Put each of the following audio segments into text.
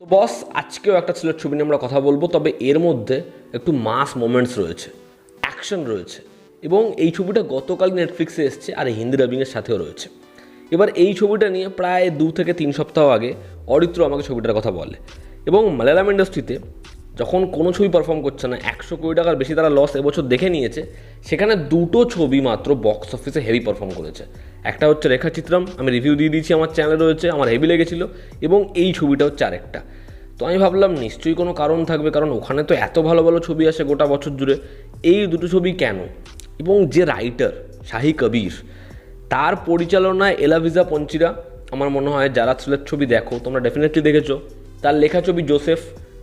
তো বস আজকেও একটা ছেলের ছবি নিয়ে আমরা কথা বলব, তবে এর মধ্যে একটু মাস মোমেন্টস রয়েছে অ্যাকশন রয়েছে এবং এই ছবিটা গতকাল নেটফ্লিক্সে এসছে আর হিন্দি ডাবিংয়ের সাথেও রয়েছে। এবার এই ছবিটা নিয়ে প্রায় দু থেকে তিন সপ্তাহ আগে অরিত্র আমাকে ছবিটার কথা বলে এবং মালায়ালাম ইন্ডাস্ট্রিতে যখন কোনো ছবি পারফর্ম করছে না, একশো কোটি টাকার বেশি তারা লস এবছর দেখে নিয়েছে, সেখানে দুটো ছবি মাত্র বক্স অফিসে হেভি পারফর্ম করেছে। একটা হচ্ছে রেখাচিত্রম, আমি রিভিউ দিয়ে দিয়েছি, আমার চ্যানেলে রয়েছে, আমার হেভি লেগেছিল, এবং এই ছবিটা হচ্ছে আরেকটা তো আমি ভাবলাম, নিশ্চয়ই কোনো কারণ থাকবে, কারণ ওখানে তো এত ভালো ভালো ছবি আসে গোটা বছর জুড়ে, এই দুটো ছবি কেন? এবং যে রাইটার শাহি কবির, তার পরিচালনায় এলাভিজা পঞ্চিরা, আমার মনে হয় যারা থ্রিলার ছবি দেখো, তোমরা ডেফিনেটলি দেখেছ, তার লেখা ছবি জোসেফ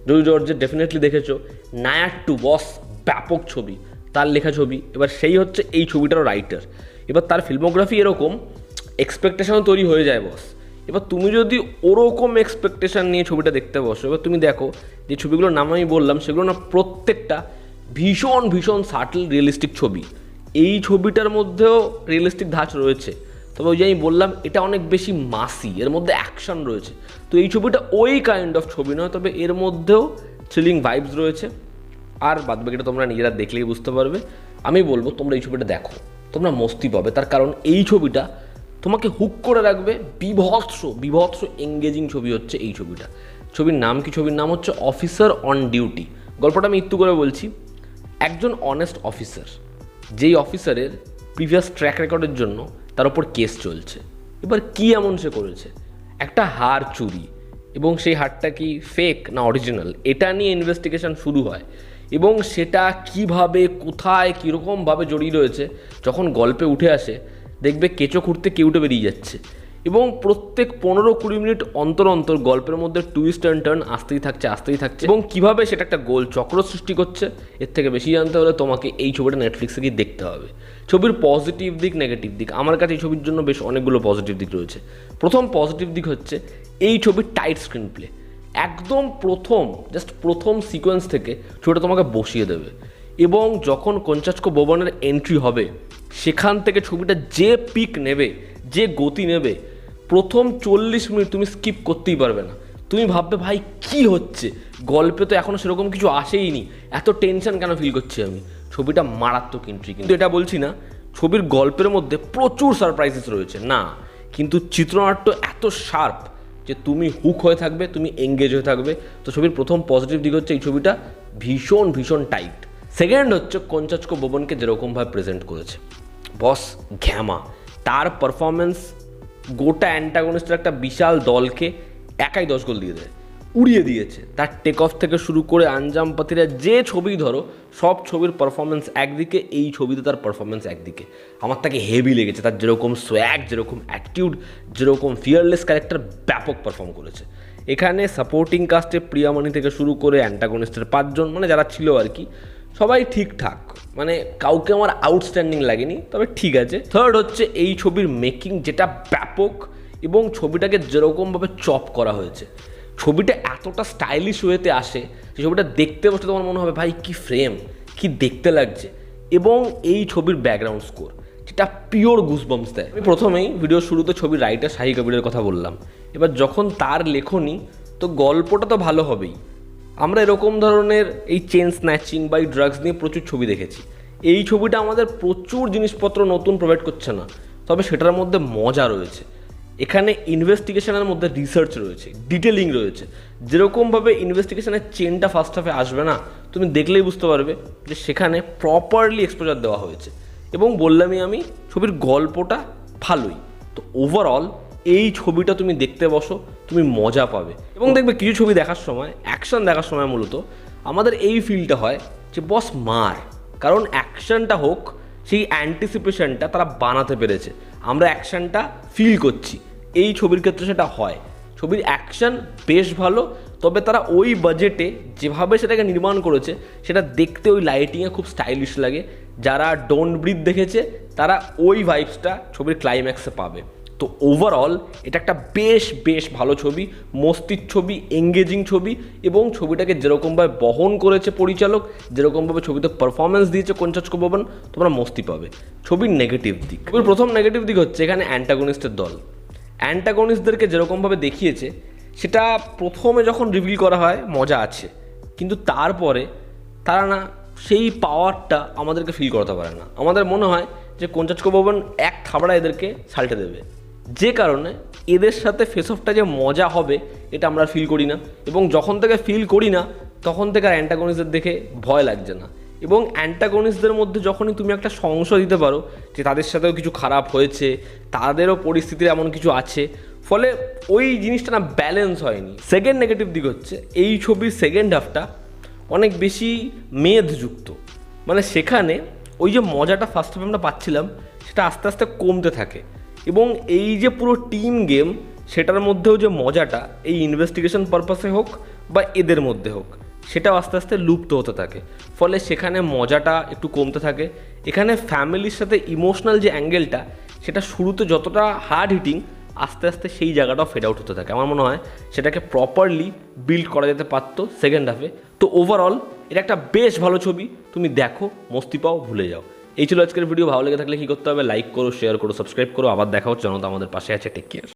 জয়ু জর্জের ডেফিনেটলি দেখেছ, নায়ার টু বস ব্যাপক ছবি, তার লেখা ছবি, এবার সেই হচ্ছে এই ছবিটারও রাইটার এবার তার ফিল্মোগ্রাফি এরকম এক্সপেকটেশনও তৈরি হয়ে যায় বস। এবার তুমি যদি ওরকম এক্সপেকটেশন নিয়ে ছবিটা দেখতে বসো, এবার তুমি দেখো, যে ছবিগুলোর নাম আমি বললাম, সেগুলো না প্রত্যেকটা ভীষণ ভীষণ সাটল রিয়েলিস্টিক ছবি। এই ছবিটার মধ্যেও রিয়েলিস্টিক ধাঁচ রয়েছে। তবে ওই যে আমি বললাম, এটা অনেক বেশি মাসি, এর মধ্যে অ্যাকশন রয়েছে। তো এই ছবিটা ওই কাইন্ড অফ ছবি নয়, তবে এর মধ্যেও থ্রিলিং ভাইবস রয়েছে। আর বাদবাকিটা তোমরা নিজেরা দেখলেই বুঝতে পারবে। আমি বলব, তোমরা এই ছবিটা দেখো। তোমরা মস্তি পাবে, তার কারণ এই ছবিটা তোমাকে হুক করে রাখবে বিভৎস বিভৎস এঙ্গেজিং ছবি হচ্ছে এই ছবিটা। ছবির নাম কি? ছবির নাম হচ্ছে অফিসার অন ডিউটি গল্পটা আমি একটু করে বলছি। একজন অনেস্ট অফিসার যেই অফিসারের প্রিভিয়াস ট্র্যাক রেকর্ডের জন্য তার ওপর কেস চলছে। এবার কি এমন সে করেছে? একটা হার চুরি, এবং সেই হারটা কি ফেক না অরিজিনাল এটা নিয়ে ইনভেস্টিগেশন শুরু হয়, এবং সেটা কীভাবে, কোথায়, কীরকমভাবে জড়িয়ে রয়েছে, যখন গল্পে উঠে আসে, দেখবে কেঁচো খুঁড়তে কেউটে বেরিয়ে যাচ্ছে। এবং প্রত্যেক পনেরো কুড়ি মিনিট অন্তর অন্তর গল্পের মধ্যে টুইস্ট অ্যান্ড টার্ন আসতেই থাকছে আসতেই থাকছে। এবং কীভাবে সেটা একটা গোল চক্র সৃষ্টি করছে, এর থেকে বেশি জানতে হলে তোমাকে এই ছবিটা নেটফ্লিক্সে গিয়ে দেখতে হবে। ছবির পজিটিভ দিক নেগেটিভ দিক, আমার কাছে এই ছবির জন্য বেশ অনেকগুলো পজিটিভ দিক রয়েছে। প্রথম পজিটিভ দিক হচ্ছে, এই ছবির টাইট স্ক্রিন প্লে একদম প্রথম জাস্ট প্রথম সিকোয়েন্স থেকে ছবিটা তোমাকে বসিয়ে দেবে। এবং যখন কঞ্চাচকো ভবনের এন্ট্রি হবে, সেখান থেকে ছবিটা যে পিক নেবে, যে গতি নেবে প্রথম চল্লিশ মিনিট তুমি স্কিপ করতেই পারবে না। তুমি ভাববে, ভাই, কি হচ্ছে? গল্পে তো এখনও সেরকম কিছু আসেইনি এত টেনশন কেন ফিল করছি আমি? ছবিটা মারাত্মক এন্ট্রি কিন্তু এটা বলছি না, ছবির গল্পের মধ্যে প্রচুর সারপ্রাইজেস রয়েছে। না, কিন্তু চিত্রনাট্য এত শার্প যে তুমি হুক হয়ে থাকবে, তুমি এঙ্গেজ হয়ে থাকবে। তো ছবির প্রথম পজিটিভ দিক হচ্ছে এই ছবিটা ভীষণ ভীষণ টাইট সেকেন্ড হচ্ছে কঞ্চাচকো ভবনকে যেরকমভাবে প্রেজেন্ট করেছে। বস ঘ্যামা। তার পারফরমেন্স গোটা অ্যান্টাগনিস্টের একটা বিশাল দলকে একাই দশ গোল দিয়ে দেয়। উড়িয়ে দিয়েছে। তার টেক অফ থেকে শুরু করে আঞ্জাম পাতিরা যে ছবি ধরো, সব ছবির পারফরমেন্স একদিকে, এই ছবিতে তার পারফরমেন্স একদিকে। আমার তাকে হেভি লেগেছে। তার যেরকম সোয়াগ যেরকম অ্যাটিটিউড যেরকম ফিয়ারলেস ক্যারেক্টার ব্যাপক পারফর্ম করেছে। এখানে সাপোর্টিং কাস্টে প্রিয়ামণি থেকে শুরু করে অ্যান্টাগনিস্টের পাঁচজন মানে যারা ছিল আর কি সবাই ঠিকঠাক। মানে কাউকে আমার আউটস্ট্যান্ডিং লাগেনি, তবে ঠিক আছে। থার্ড হচ্ছে এই ছবির মেকিং যেটা ব্যাপক এবং ছবিটাকে যেরকমভাবে চপ করা হয়েছে। ছবিটা এতটা স্টাইলিশ ওয়েতে আসে, যে ছবিটা দেখতে বসে তোমার মনে হবে, ভাই, কি ফ্রেম কি দেখতে লাগছে? এবং এই ছবির ব্যাকগ্রাউন্ড স্কোর যেটা পিওর গুসবমস দেয়। আমি প্রথমেই ভিডিও শুরুতে ছবির রাইটার শাহি কবিরের কথা বললাম। এবার যখন তার লেখনি, তো গল্পটা তো ভালো হবেই। আমরা এরকম ধরনের এই চেন স্ন্যাচিং বা এই ড্রাগস নিয়ে প্রচুর ছবি দেখেছি। এই ছবিটা আমাদের প্রচুর জিনিসপত্র নতুন প্রোভাইড করছে না, তবে সেটার মধ্যে মজা রয়েছে। এখানে ইনভেস্টিগেশনের মধ্যে রিসার্চ রয়েছে ডিটেলিং রয়েছে। যেরকমভাবে ইনভেস্টিগেশনের চেনটা ফার্স্ট হাফে আসবে না, তুমি দেখলেই বুঝতে পারবে যে সেখানে প্রপারলি এক্সপোজার দেওয়া হয়েছে। এবং বললামই আমি, ছবির গল্পটা ভালোই। তো ওভারঅল এই ছবিটা তুমি দেখতে বসো, তুমি মজা পাবে। এবং দেখবে কিছু ছবি দেখার সময় অ্যাকশন দেখার সময় মূলত, আমাদের এই ফিলটা হয় যে বস মার। কারণ অ্যাকশনটা হোক, সেই অ্যান্টিসিপেশনটা তারা বানাতে পেরেছে। আমরা অ্যাকশনটা ফিল করছি। এই ছবির ক্ষেত্রে সেটা হয়। ছবির অ্যাকশন বেশ ভালো, তবে তারা ওই বাজেটে যেভাবে সেটাকে নির্মাণ করেছে, সেটা দেখতে ওই লাইটিংয়ে খুব স্টাইলিশ লাগে। যারা ডোন্ট ব্রিথ দেখেছে, তারা ওই ভাইবসটা ছবির ক্লাইম্যাক্সে পাবে। তো ওভারঅল এটা একটা বেশ বেশ ভালো ছবি মস্তির ছবি এঙ্গেজিং ছবি এবং ছবিটাকে যেরকমভাবে বহন করেছে পরিচালক, যেরকমভাবে ছবিতে পারফরমেন্স দিয়েছে কঞ্চাচকো ভবন, তোমরা মস্তি পাবে। ছবির নেগেটিভ দিক। ছবির প্রথম নেগেটিভ দিক হচ্ছে এখানে অ্যান্টাগনিস্টের দল। অ্যান্টাগনিস্টদেরকে যেরকমভাবে দেখিয়েছে, সেটা প্রথমে যখন রিভিল করা হয়, মজা আছে। কিন্তু তারপরে তারা না সেই পাওয়ারটা আমাদেরকে ফিল করাতে পারে না। আমাদের মনে হয় যে কঞ্চাচকো ভবন এক থাবড়া এদেরকে সাল্টে দেবে। যে কারণে এদের সাথে ফেস অফটা যে মজা হবে, এটা আমরা ফিল করি না। এবং যখন থেকে ফিল করি না, তখন থেকে আর অ্যান্টাগনিস্টদের দেখে ভয় লাগছে না। এবং অ্যান্টাগনিস্টদের মধ্যে যখনই তুমি একটা সংশয় দিতে পারো যে তাদের সাথেও কিছু খারাপ হয়েছে, তাদেরও পরিস্থিতির এমন কিছু আছে, ফলে ওই জিনিসটা না ব্যালেন্স হয়নি। সেকেন্ড নেগেটিভ দিক হচ্ছে, এই ছবির সেকেন্ড হাফটা অনেক বেশি মেদযুক্ত। মানে সেখানে ওই যে মজাটা ফার্স্ট হাফে আমরা পাচ্ছিলাম, সেটা আস্তে আস্তে কমতে থাকে। এবং এই যে পুরো টিম গেম সেটার মধ্যেও যে মজাটা, এই ইনভেস্টিগেশন পারপাসে হোক বা এদের মধ্যে হোক, সেটাও আস্তে আস্তে লুপ্ত হতে থাকে। ফলে সেখানে মজাটা একটু কমতে থাকে। এখানে ফ্যামিলির সাথে ইমোশনাল যে অ্যাঙ্গেলটা সেটা শুরুতে যতটা হার্ড হিটিং আস্তে আস্তে সেই জায়গাটাও ফেড আউট হতে থাকে। আমার মনে হয় সেটাকে প্রপারলি বিল্ড করা যেতে পারতো সেকেন্ড হাফে তো ওভারঅল এটা একটা বেশ ভালো ছবি। তুমি দেখো, মস্তি পাও, ভুলে যাও। এই ছিল আজকের ভিডিও। ভালো লেগে থাকলে কী করতে হবে? লাইক করো শেয়ার করো সাবস্ক্রাইব করো। আবার দেখা হচ্ছে জনতা আমাদের পাশে আছে। Take care